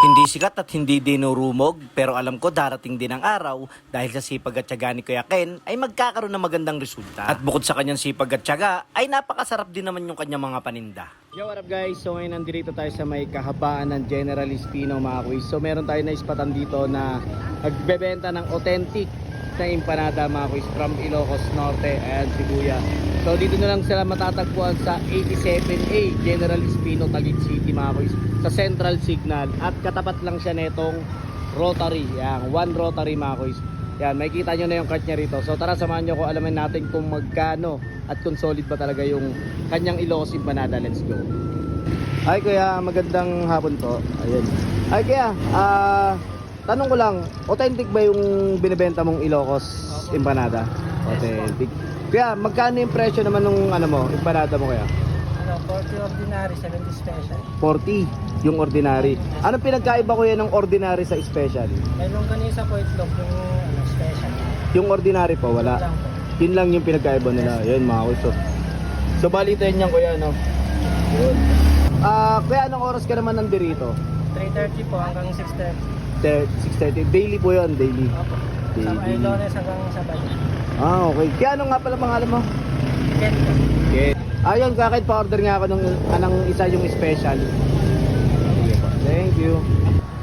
Hindi sikat at hindi dinurumog, pero alam ko darating din ang araw dahil sa sipag at tiyaga ni Kuya Ken ay magkakaroon ng magandang resulta. At bukod sa kanyang sipag at tiyaga, ay napakasarap din naman yung kanyang mga paninda. Yo, what up guys? So ngayon nandito tayo sa may kahabaan ng General Espino mga quiz. So meron tayo na ispatan dito na nagbebenta ng authentic na empanada mga quiz from Ilocos Norte and Shibuya. So dito na lang sila matatagpuan sa 87A General Espino, Taguig City mga quiz. Sa Central Signal at katapat lang siya netong Rotary. Yan, one Rotary mga quiz. Yan, makikita nyo na yung cart niya rito. So tara samahan nyo ko alamin natin kung magkano at kung solid ba talaga yung kanyang Ilocos empanada. Let's go. Ay kuya, magandang hapon po. Ayun. Ay kuya, ah tanong ko lang, authentic ba yung binebenta mong Ilocos empanada? Authentic. Kuya, magkano yung presyo naman nung ano mo, empanada mo kuya? Ano, 40 ordinary, 70 special. 40 yung ordinary. Anong pinagkaiba kuya ng ordinary sa special? May longganisa po itlog yung ano, special. Yung ordinary po, wala. Lang po. Yun lang yung pinagkaiba nila. Yun mga kuya. So bali ito yan kuya no? Yun. Ah, kuya anong oras ka naman nandirito? 3.30 po hanggang 6.30. 6.30. Daily po yun, daily. Opo. Sa Daily. Ilones hanggang sa Bayan. Ah, okay. Kaya ano nga pala pangalan mo? Ken. Okay. Ayun, kakait pa-order nga ako ng anong isa yung special. Thank you.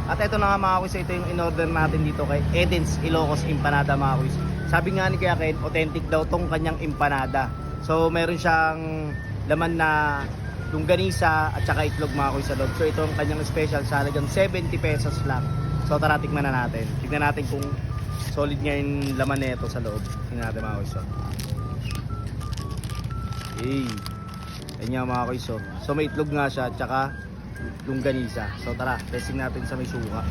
At ito na nga mga kuis, ito yung in-order natin dito kay Edens Ilocos Empanada mga kuis. Sabi nga ni Kuya Ken, authentic daw tong kanyang empanada. So meron siyang laman na longganisa at saka itlog mga kuis sa loob. So ito ang kanyang special sa halagang 70 pesos lang. So tara tikman na natin. Tignan natin kung solid nga yung laman nito sa loob. Tingnan natin mga kuis. oh. Hey. Ayun nga mga oh. So may itlog nga siya at saka longganisa. So tara, testing natin sa may suka.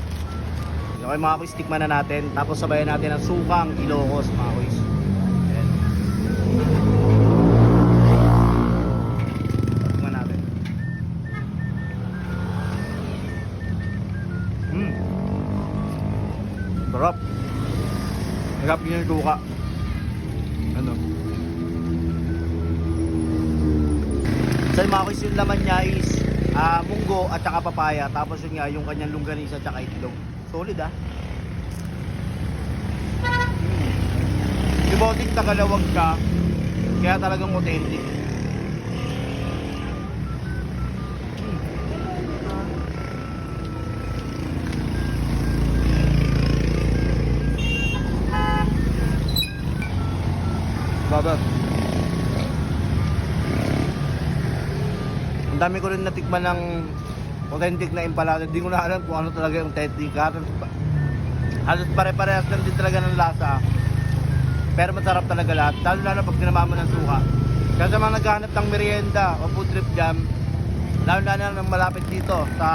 Okay mga kuis, tikman na natin. Tapos sabayan natin ang sukang Ilocos mga kuis. Ayan. Sarap. Sarap yun yung suka. Ano? So yung mga yung laman niya is ah, munggo at saka papaya. Tapos yun nga, yung kanyang longganisa at saka itlog. Solid ah. Mm. Devoting tagalawag ka, kaya talagang authentic. Baba. Ang dami ko rin natikman ng authentic na empalada. Hindi ko na alam kung ano talaga yung authentic. Halos, halos pare-parehas lang din talaga ng lasa. Pero masarap talaga lahat. Lalo lalo pag tinama mo ng suka. Kaya sa mga naghahanap ng merienda o food trip jam, lalo lalo na ng malapit dito sa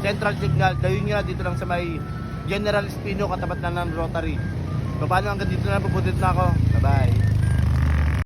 Central Signal, dawin nyo dito lang sa may General Espino katapat na ng Rotary. So paano hanggang dito na pupuntit na ako. Bye-bye.